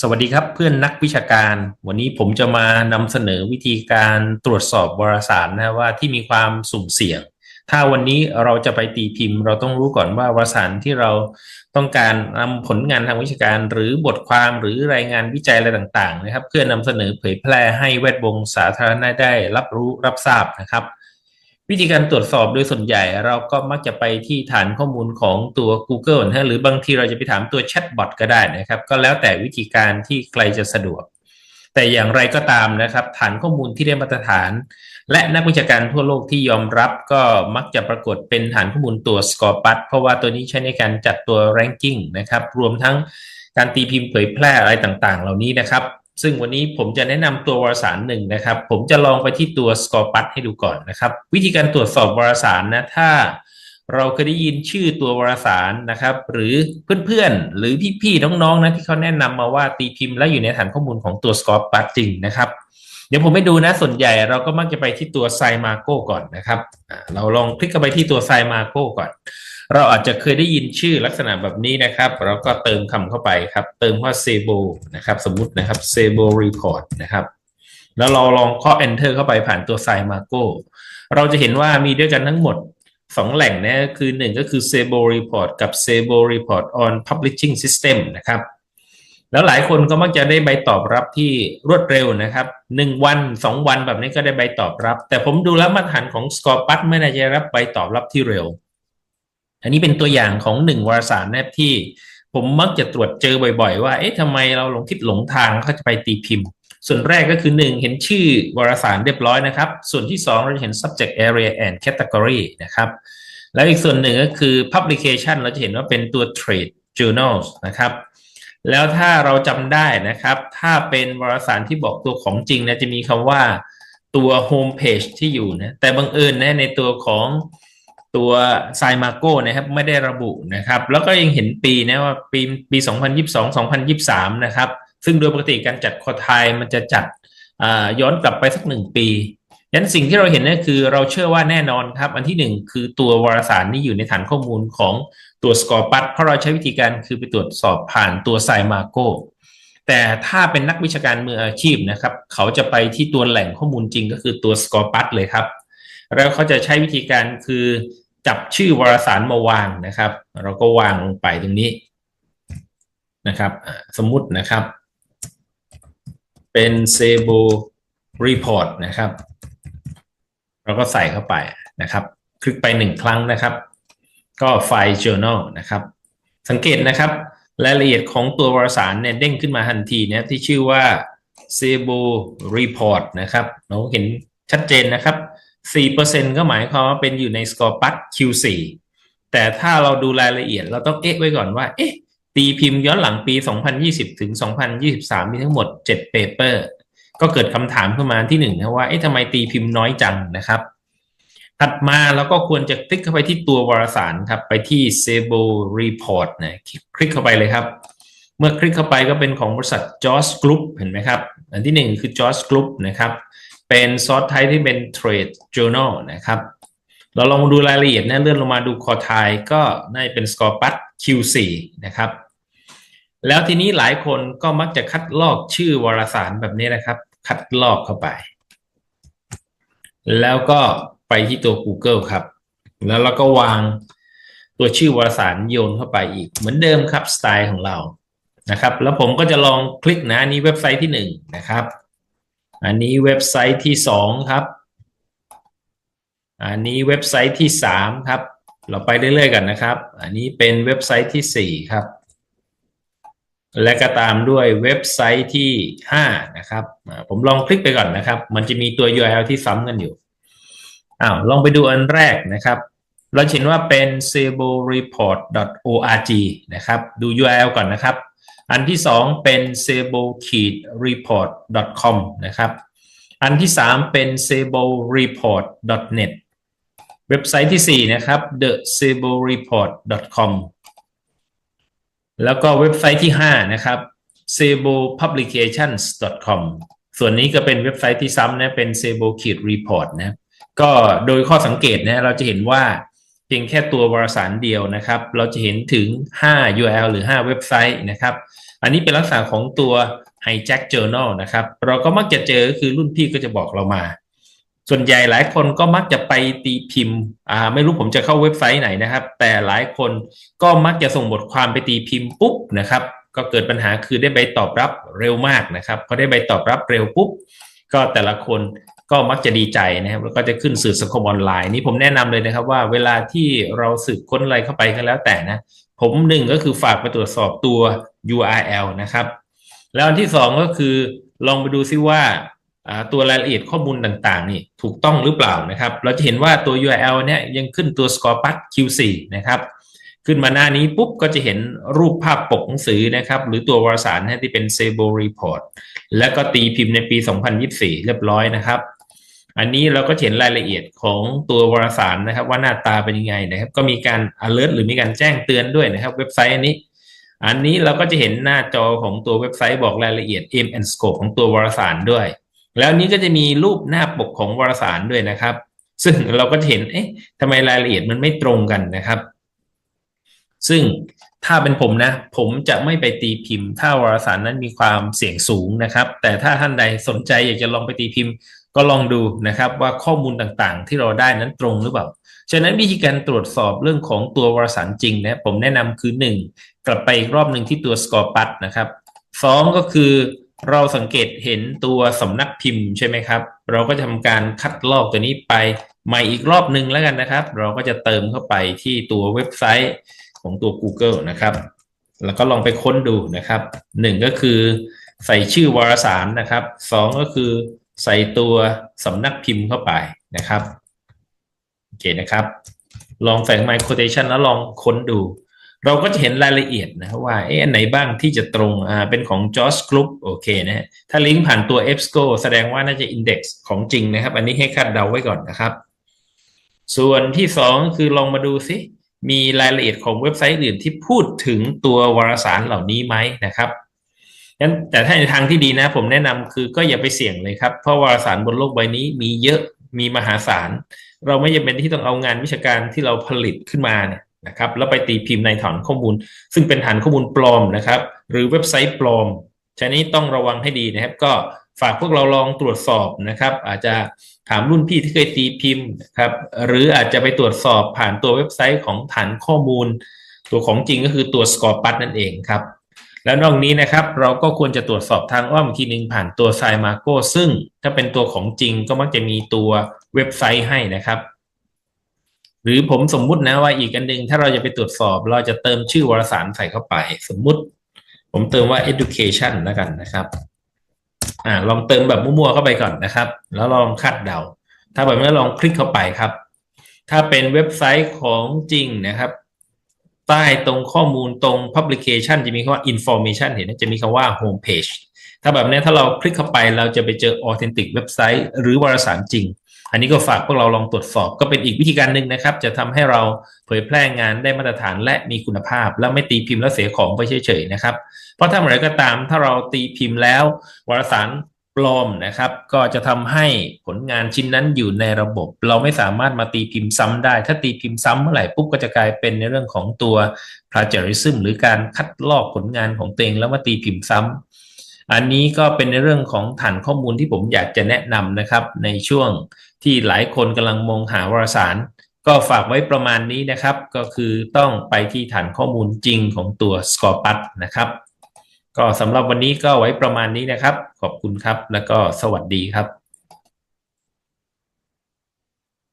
สวัสดีครับเพื่อนนักวิชาการ วันนี้ผมจะมานำเสนอวิธีการตรวจสอบวารสารนะว่าที่มีความสุ่มเสี่ยง ถ้าวันนี้เราจะไปตีพิมพ์ เราต้องรู้ก่อนว่าวารสารที่เราต้องการนำผลงานทางวิชาการ หรือบทความหรือรายงานวิจัยอะไรต่างๆ นะครับ เพื่อนำเสนอเผยแพร่ให้แวดวงสาธารณะได้รับรู้รับทราบนะครับ วิธีการตรวจสอบโดยส่วนใหญ่เราก็มักจะไปที่ฐานข้อมูลของตัว Google นะหรือบางทีเราจะไปถามตัวแชทบอทก็ได้นะครับ ก็แล้วแต่วิธีการที่ใครจะสะดวก แต่อย่างไรก็ตามนะครับ ฐานข้อมูลที่ได้มาตรฐาน และนักวิชาการทั่วโลกที่ยอมรับก็มักจะปรากฏเป็นฐานข้อมูลตัว Scorpus เพราะว่าตัวนี้ใช้ในการจัดตัว ranking นะครับ รวมทั้งการตีพิมพ์เผยแพร่อะไรต่างๆ เหล่านี้นะครับ ซึ่งวันนี้ผมจะแนะนำตัววารสารหนึ่งนะครับ ผมจะลองไปที่ตัวสกอปัตให้ดูก่อนนะครับ วิธีการตรวจสอบวารสารนะถ้าเราเคยได้ยินชื่อตัววารสารนะครับ หรือเพื่อนๆ หรือพี่ๆ น้องๆนะที่เขาแนะนำมาว่าตีพิมพ์และอยู่ในฐานข้อมูลของตัวสกอปัตจริงนะครับ เดี๋ยวผมไปดูนะส่วนใหญ่เราก็มักจะไปที่ตัวไซมาโกก่อนนะครับเราลองคลิกเข้าไปที่ตัวไซมาโกก่อน เราอาจจะเคยได้ยินชื่อลักษณะแบบนี้นะครับ เราก็เติมคำเข้าไปครับ เติมว่า Sebo นะครับ สมมุตินะครับ Sebo Report นะครับ แล้วเราลองเคาะ Enter เข้าไปผ่านตัว s i m a g o เราจะเห็นว่ามีด้วยกันทั้งหมด2แหล่งนะคือ1ก็คือ Sebo Report กับ Sebo Report on Publishing System นะครับ แล้วหลายคนก็มักจะได้ใบตอบรับที่รวดเร็วนะครับ1วัน2วันแบบนี้ก็ได้ใบตอบรับ แต่ผมดูแล้วมาตรฐานของ Scorpus ไม่น่าจะรับใบตอบรับที่เร็ว อันนี้เป็นตัวอย่างของหนึ่งวารสารนะที่ ผมมักจะตรวจเจอบ่อยๆ ว่าเอ๊ะทำไมเราหลงทิศหลงทางเขาจะไปตีพิมพ์ ส่วนแรกก็คือหนึ่งเห็นชื่อวารสารเรียบร้อยนะครับ ส่วนที่สองเราจะเห็น subject area and category นะครับแล้วอีกส่วนหนึ่งก็คือ publication เราจะเห็นว่าเป็นตัว trade journals นะครับ แล้วถ้าเราจำได้นะครับ ถ้าเป็นวารสารที่บอกตัวของจริงนะจะมีคำว่าตัว home page ที่อยู่นะแต่บังเอิญนะในตัวของตัวไซมาโก้นะครับไม่ได้ระบุนะครับ แล้วก็ยังเห็นปีนะว่าปีปี 2022 2023 นะครับ ซึ่งโดยปกติการจัดคอไทยมันจะจัดย้อนกลับไปสักหนึ่งปี ยันสิ่งที่เราเห็นนั่นคือเราเชื่อว่าแน่นอนครับ อันที่หนึ่งคือตัววารสารนี้อยู่ในฐานข้อมูลของตัวสกอร์ปัสเพราะเราใช้วิธีการคือไปตรวจสอบผ่านตัวไซมาโกแต่ถ้าเป็นนักวิชาการมืออาชีพนะครับ เขาจะไปที่ตัวแหล่งข้อมูลจริงก็คือตัวสกอร์ปัสเลยครับ แล้วเขาจะใช้วิธีการคือจับชื่อวารสารมาวางนะครับ เราก็วางลงไปตรงนี้นะครับ สมมุตินะครับ เป็นเซโบรีพอร์ตนะครับ เราก็ใส่เข้าไปนะครับ คลิกไปหนึ่งครั้งนะครับ ก็ไฟล์ journal นะครับ สังเกตนะครับ รายละเอียดของตัววารสารเนี่ยเด้งขึ้นมาทันทีนะที่ชื่อว่า s e b o Report นะครับ เราเห็นชัดเจนนะครับ 4%ก็หมายความว่าเป็นอยู่ในสกอร์ปั Q4 แต่ถ้าเราดูรายละเอียดเราต้องเอ๊ะไว้ก่อนว่า เอ๊ะตีพิมพ์ย้อนหลังปี 2020 ถึง 2023 มีทั้งหมด7เปเปอร์ ก็เกิดคำถามขึ้นมาที่หนึ่งนะว่าเอ๊ะทำไมตีพิมพ์น้อยจังนะครับถัดมาเราก็ควรจะคลิกเข้าไปที่ตัววารสารครับ ไปที่ Sebo Report นะคลิกเข้าไปเลยครับ เมื่อคลิกเข้าไปก็เป็นของบริษัท Joss Group เห็นไหมครับ อันที่หนึ่งคือ Joss Group นะครับ เป็นซอสไทยที่เป็น Trade Journal นะครับ เราลองดูรายละเอียดนะเลื่อนลงมาดูคอไทยก็ได้เป็นสกอร์ปัส Q4 นะครับ แล้วทีนี้หลายคนก็มักจะคัดลอกชื่อวารสารแบบนี้นะครับ คัดลอกเข้าไป แล้วก็ไปที่ตัว Google ครับ แล้วเราก็วางตัวชื่อวารสารโยนเข้าไปอีก เหมือนเดิมครับ สไตล์ของเรานะครับ แล้วผมก็จะลองคลิกนะนี้เว็บไซต์ที่ 1 นะครับ อันนี้เว็บไซต์ที่สองครับ อันนี้เว็บไซต์ที่สามครับ เราไปเรื่อยๆกันนะครับ อันนี้เป็นเว็บไซต์ที่สี่ครับ และก็ตามด้วยเว็บไซต์ที่ห้านะครับ ผมลองคลิกไปก่อนนะครับ มันจะมีตัว URL ที่ซ้ำกันอยู่อ้าวลองไปดูอันแรกนะครับ เราเห็นว่าเป็น s e b o r e p o r t org นะครับ ดู URL ก่อนนะครับ อันที่สองเป็น s e b o r e p o r t c o m นะครับ อันที่สามเป็น s e b o r e p o r t n e t เว็บไซต์ที่สี่นะครับ the s e b o r e p o r t com แล้วก็เว็บไซต์ที่ห้านะครับ s e b o publications com ส่วนนี้ก็เป็นเว็บไซต์ที่ซ้ำนะเป็น sebokidreport นะก็โดยข้อสังเกตนะเราจะเห็นว่าเพียงแค่ตัววารสารเดียวนะครับ เราจะเห็นถึง 5 URL หรือ 5 เว็บไซต์นะครับ อันนี้เป็นลักษณะของตัว hijack journal นะครับ เราก็มักจะเจอคือรุ่นพี่ก็จะบอกเรามา ส่วนใหญ่หลายคนก็มักจะไปตีพิมพ์อ่าไม่รู้ผมจะเข้าเว็บไซต์ไหนนะครับ แต่หลายคนก็มักจะส่งบทความไปตีพิมพ์ปุ๊บนะครับ ก็เกิดปัญหาคือได้ใบตอบรับเร็วมากนะครับพอได้ใบตอบรับเร็วปุ๊บก็แต่ละคนก็มักจะดีใจนะครับแล้วก็จะขึ้นสื่อสังคมออนไลน์นี่ผมแนะนำเลยนะครับว่าเวลาที่เราสืบค้นอะไรเข้าไปก็แล้วแต่นะผมหนึ่งก็คือฝากไปตรวจสอบตัว URL นะครับ แล้วอันที่สองก็คือลองไปดูซิว่า ตัวรายละเอียดข้อมูลต่างๆ นี่ถูกต้องหรือเปล่านะครับ เราจะเห็นว่าตัว URL เนี่ยยังขึ้นตัว Scorepad Q4 นะครับ ขึ้นมาหน้านี้ปุ๊บก็จะเห็นรูปภาพปกหนังสือนะครับ หรือตัววารสารที่เป็น Sebo Report แล้วก็ตีพิมพ์ในปี 2024 เรียบร้อยนะครับ อันนี้เราก็เห็นรายละเอียดของตัววารสารนะครับ ว่าหน้าตาเป็นยังไงนะครับ ก็มีการ alert หรือมีการแจ้งเตือนด้วยนะครับ เว็บไซต์อันนี้อันนี้เราก็จะเห็นหน้าจอของตัวเว็บไซต์บอกรายละเอียด aim and scope ของตัววารสารด้วย แล้วนี้ก็จะมีรูปหน้าปกของวารสารด้วยนะครับ ซึ่งเราก็จะเห็นเอ๊ะทำไมรายละเอียดมันไม่ตรงกันนะครับ ซึ่งถ้าเป็นผมนะ ผมจะไม่ไปตีพิมพ์ ถ้าวารสารนั้นมีความเสี่ยงสูงนะครับ แต่ถ้าท่านใดสนใจอยากจะลองไปตีพิมพ์ ก็ลองดูนะครับ ว่าข้อมูลต่างๆ ที่เราได้นั้นตรงหรือเปล่าฉะนั้นวิธีการตรวจสอบเรื่องของตัววารสารจริงนะผมแนะนำคือ 1 กลับไปอีกรอบหนึ่งที่ตัวสกอร์ปัดนะครับสองก็คือ เราสังเกตเห็นตัวสำนักพิมพ์ใช่ไหมครับ เราก็จะทำการคัดลอกตัวนี้ไปใหม่อีกรอบหนึ่งแล้วกันนะครับ เราก็จะเติมเข้าไปที่ตัวเว็บไซต์ของตัว Google นะครับ แล้วก็ลองไปค้นดูนะครับหนึ่งก็คือใส่ชื่อวารสารนะครับสองก็คือใส่ตัวสำนักพิมพ์เข้าไปนะครับโอเคนะครับ ลองใส่ My Quotation แล้วลองค้นดู เราก็จะเห็นรายละเอียดนะว่าเอ๊ะอันไหนบ้างที่จะตรงอ่าเป็นของ Josh Group โอเคนะฮะถ้าลิงก์ผ่านตัว EBSCO แสดงว่าน่าจะ Index ของจริงนะครับ อันนี้ให้คาดเดาไว้ก่อนนะครับ ส่วนที่สองคือลองมาดูซิมีรายละเอียดของเว็บไซต์อื่นที่พูดถึงตัววารสารเหล่านี้ไหมนะครับงั้นแต่ถ้าในทางที่ดีนะ ผมแนะนำคือก็อย่าไปเสี่ยงเลยครับ เพราะวารสารบนโลกใบนี้มีเยอะมีมหาศาล เราไม่จำเป็นที่ต้องเอางานวิชาการที่เราผลิตขึ้นมาเนี่ย นะครับแล้วไปตีพิมพ์ในฐานข้อมูล ซึ่งเป็นฐานข้อมูลปลอมนะครับ หรือเว็บไซต์ปลอมฉะนี้ต้องระวังให้ดีนะครับ ก็ฝากพวกเราลองตรวจสอบนะครับ อาจจะถามรุ่นพี่ที่เคยตีพิมพ์นะครับ หรืออาจจะไปตรวจสอบผ่านตัวเว็บไซต์ของฐานข้อมูล ตัวของจริงก็คือตัว Score ปัดนั่นเองครับ แล้วนอกนี้นะครับ เราก็ควรจะตรวจสอบทางอ้อมทีหนึ่งผ่านตัว s i m a r c o ซึ่งถ้าเป็นตัวของจริงก็มักจะมีตัวเว็บไซต์ให้นะครับ หรือผมสมมุตินะว่าอีกอันหนึ่งถ้าเราจะไปตรวจสอบ เราจะเติมชื่อวารสารใส่เข้าไป สมมุติ ผมเติมว่า education แล้วกันนะครับ อ่า ลองเติมแบบมั่วๆเข้าไปก่อนนะครับ แล้วลองคาดเดา ถ้าแบบนี้ลองคลิกเข้าไปครับ ถ้าเป็นเว็บไซต์ของจริงนะครับ ใต้ตรงข้อมูลตรง publication จะมีคำว่า information เห็นไหมจะมีคำว่า home page ถ้าแบบนี้ถ้าเราคลิกเข้าไปเราจะไปเจอ authentic เว็บไซต์หรือวารสารจริง อันนี้ก็ฝากพวกเราลองตรวจสอบก็เป็นอีกวิธีการหนึ่งนะครับ จะทำให้เราเผยแพร่งานได้มาตรฐานและมีคุณภาพ แล้วไม่ตีพิมพ์แล้วเสียของไปเฉยๆนะครับ เพราะถ้าเมื่อไรก็ตามถ้าเราตีพิมพ์แล้ววารสารปลอมนะครับ ก็จะทำให้ผลงานชิ้นนั้นอยู่ในระบบ เราไม่สามารถมาตีพิมพ์ซ้ำได้ ถ้าตีพิมพ์ซ้ำเมื่อไหร่ปุ๊บก็จะกลายเป็นในเรื่องของตัว plagiarism หรือการคัดลอกผลงานของตัวเองแล้วมาตีพิมพ์ซ้ำ อันนี้ก็เป็นในเรื่องของฐานข้อมูลที่ผมอยากจะแนะนำนะครับ ในช่วงที่หลายคนกำลังมองหาวารสาร ก็ฝากไว้ประมาณนี้นะครับ ก็คือต้องไปที่ฐานข้อมูลจริงของตัว Scorpus นะครับ ก็สำหรับวันนี้ก็ไว้ประมาณนี้นะครับ ขอบคุณครับ แล้วก็สวัสดีครับ